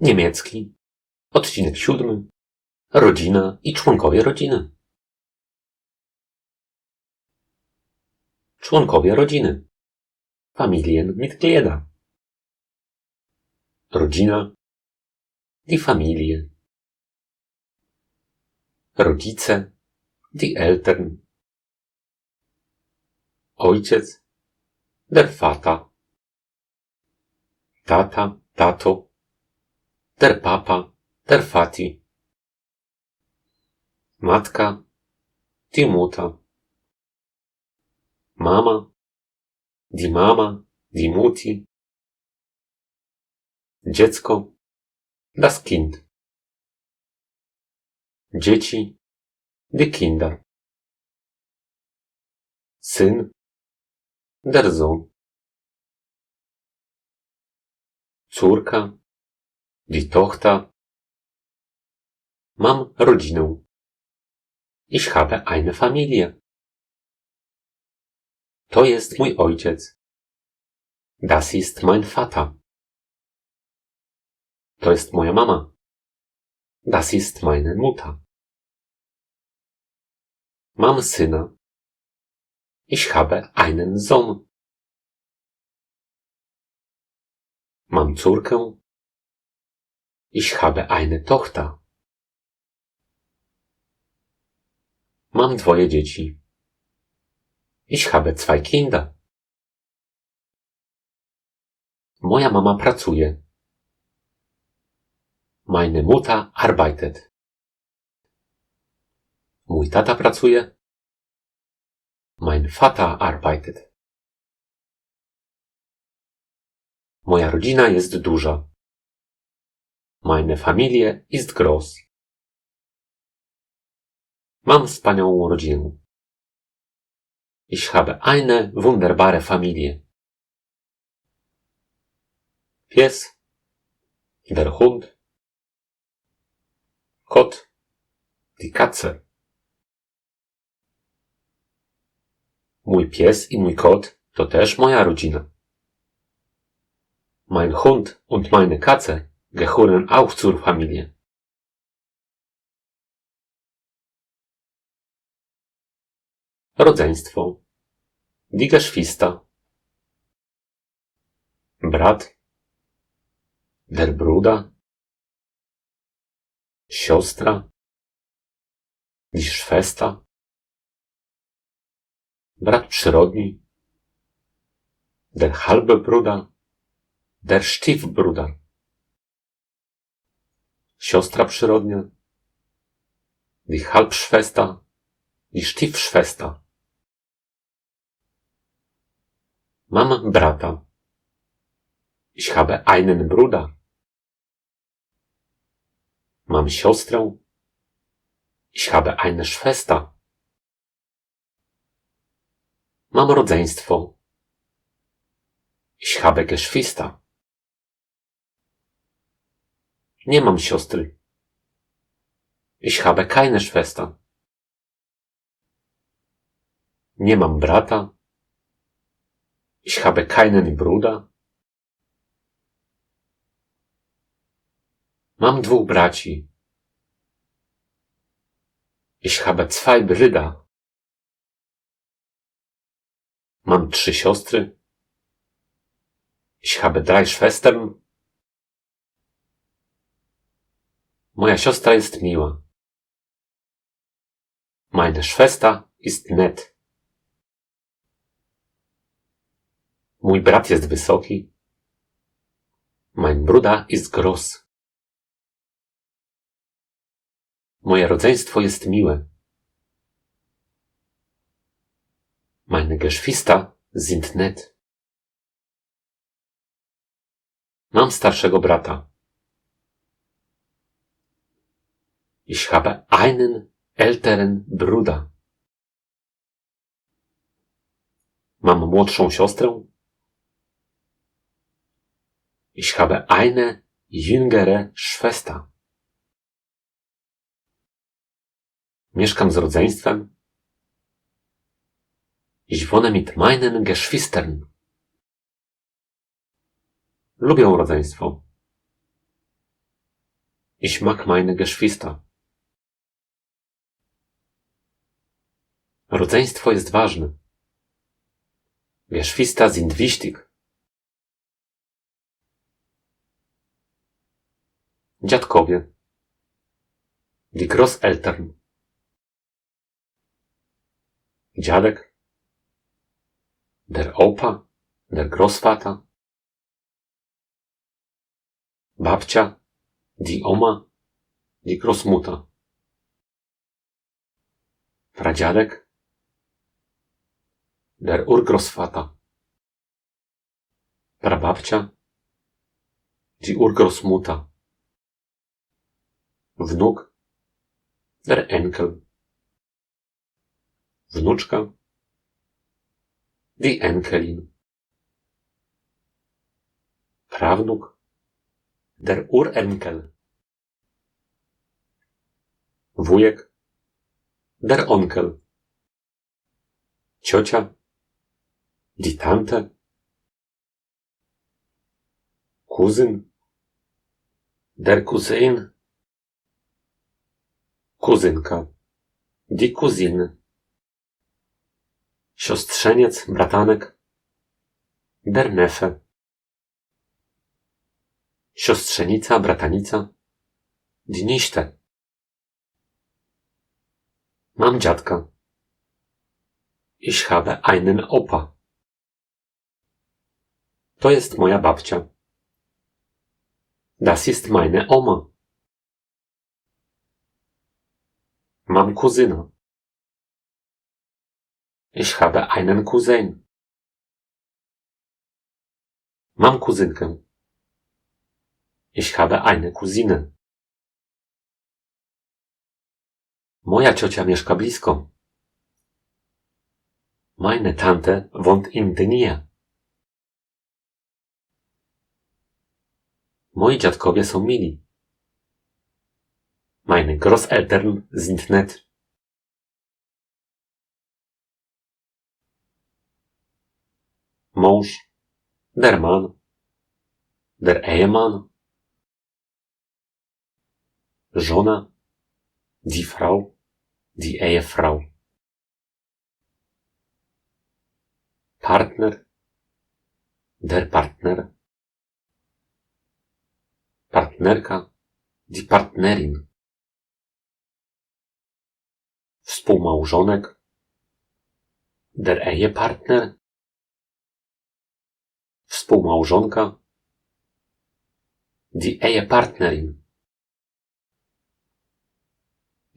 Niemiecki. Odcinek siódmy. Rodzina i członkowie rodziny. Członkowie rodziny. Familienmitglieder. Rodzina. Die Familie. Rodzice. Die Eltern. Ojciec. Der Vater. Tata, tato. Der Papa, der Vati. Matka. Mutter. Mama. Die Mama, die Mutti. Dziecko. Das Kind. Dzieci. Die Kinder. Syn. Der Sohn. Córka. Die Tochter. Mam rodzinę. Ich habe eine Familie. To jest mój ojciec. Das ist mein Vater. To jest moja mama. Das ist meine Mutter. Mam syna. Ich habe einen Sohn. Mam córkę. Ich habe eine Tochter. Mam dwoje dzieci. Ich habe zwei Kinder. Moja mama pracuje. Meine Mutter arbeitet. Mój tata pracuje. Mein Vater arbeitet. Moja rodzina jest duża. Meine Familie ist groß. Mam wspaniałą rodzinę. Ich habe eine wunderbare Familie. Pies, der Hund, Kot, die Katze. Mój pies i mój kot to też moja rodzina. Mein Hund und meine Katze gehören auch zur Familie. Rodzeństwo. Die Geschwister. Brat. Der Bruder. Siostra. Die Schwester. Brat przyrodni. Der halbe Bruder. Der Stiefbruder. Siostra przyrodnia. Die Halbschwester. Die Stiefschwester. Mam brata. Ich habe einen Bruder. Mam siostrę. Ich habe eine Schwester. Mam rodzeństwo. Ich habe Geschwister. Nie mam siostry. Ich habe keine Schwester. Nie mam brata. Ich habe keinen Bruder. Mam dwóch braci. Ich habe zwei Brüder. Mam trzy siostry. Ich habe drei Schwestern. Moja siostra jest miła. Meine Schwester ist nett. Mój brat jest wysoki. Mein Bruder ist groß. Moje rodzeństwo jest miłe. Meine Geschwister sind nett. Mam starszego brata. Ich habe einen älteren Bruder. Mam młodszą siostrę. Ich habe eine jüngere Schwester. Mieszkam z rodzeństwem. Ich wohne mit meinen Geschwistern. Lubię rodzeństwo. Ich mag meine Geschwister. Rodzeństwo jest ważne. Geschwister sind wichtig. Dziadkowie. Die Großeltern. Dziadek. Der Opa. Der Großvater. Babcia. Die Oma. Die Großmutter. Pradziadek. Der Urgroßvater. Prababcia. Die Urgroßmutter. Wnuk. Der Enkel. Wnuczka. Die Enkelin. Prawnuk. Der Urenkel. Wujek. Der Onkel. Ciocia. Die Tante. Kuzyn. Der Cousin. Kuzynka. Die Cousine. Siostrzeniec, bratanek. Der Neffe. Siostrzenica, bratanica. Die Nichte. Mam dziadka. Ich habe einen Opa. To jest moja babcia. Das ist meine Oma. Mam kuzyna. Ich habe einen Cousin. Mam kuzynkę. Ich habe eine Cousine. Moja ciocia mieszka blisko. Meine Tante wohnt in der Nähe. Moi dziadkowie są mili. Meine Großeltern sind nett. Mąż, der Mann, der Ehemann, Żona, die Frau, die Ehefrau. Partner, der Partner. Partnerka, die Partnerin. Współmałżonek, der Ehepartner. Współmałżonka, die Ehepartnerin.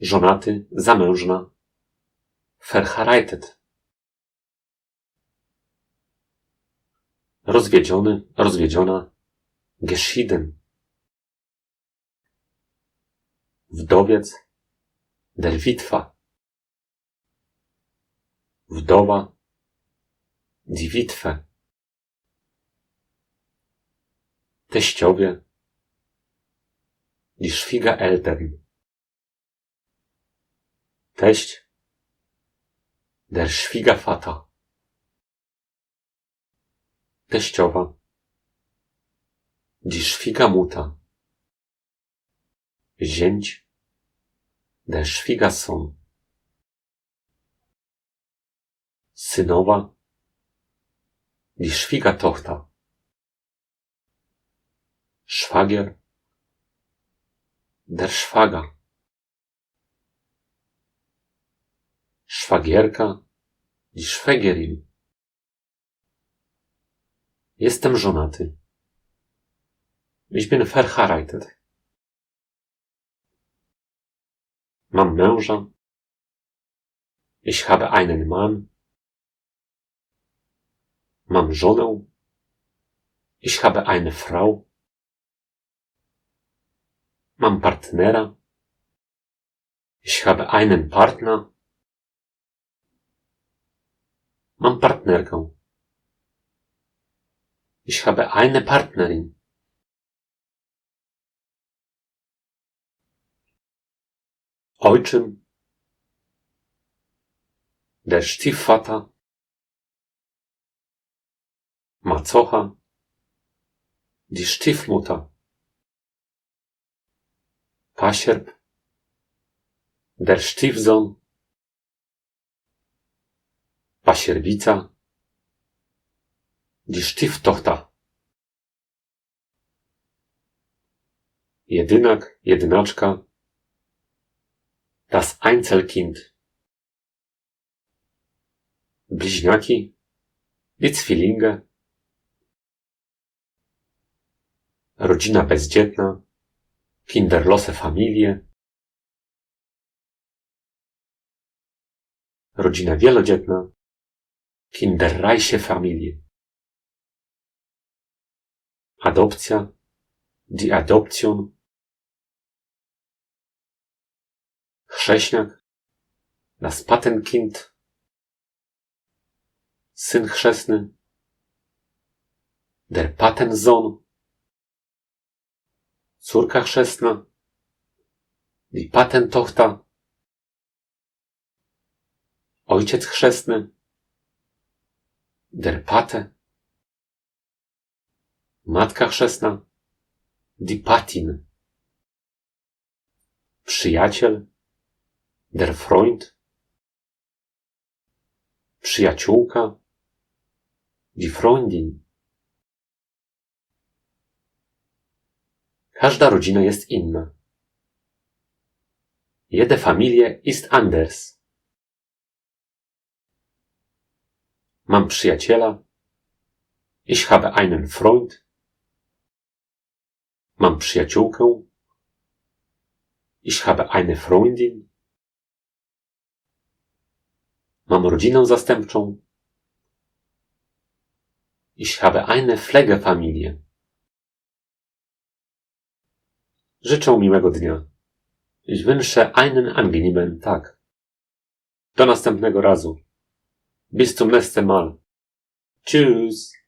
Żonaty, zamężna, verheiratet. Rozwiedziony, rozwiedziona, geschieden. Wdowiec, der Witwa. Wdowa, die Witwe. Teściowie, die Schwiegereltern. Teść, der Schwiegervater. Teściowa, die Schwiegermutter. Zięć, der Schwiegersohn. Synowa, die Schwiegertochter. Szwagier, der Szwager. Szwagierka, die Szwägerin. Jestem żonaty. Ich bin verheiratet. Mam męża. Ich habe einen Mann. Mam żonę. Ich habe eine Frau. Mam partnera. Ich habe einen Partner. Mam partnerkę. Ich habe eine Partnerin. Ojczym. Der Stiefvater. Macocha. Die Stiefmutter. Pasierb, der Stiefsohn, pasierbica, die Stieftochter, jedynak, jedynaczka, das Einzelkind, bliźniaki, die Zwillinge, rodzina bezdzietna, kinderlose Familie, rodzina wielodzietna, kinderreiche Familie, adopcja, die Adoption, chrześniak, das Patenkind, syn chrzestny, der Patensohn, córka chrzestna, die Patentochter, ojciec chrzestny, der Pate, matka chrzestna, die Patin, przyjaciel, der Freund, przyjaciółka, die Freundin. Każda rodzina jest inna. Jede Familie ist anders. Mam przyjaciela. Ich habe einen Freund. Mam przyjaciółkę. Ich habe eine Freundin. Mam rodzinę zastępczą. Ich habe eine Pflegefamilie. Życzę miłego dnia. Ich wünsche einen angenehmen Tag. Do następnego razu. Bis zum nächsten Mal. Tschüss.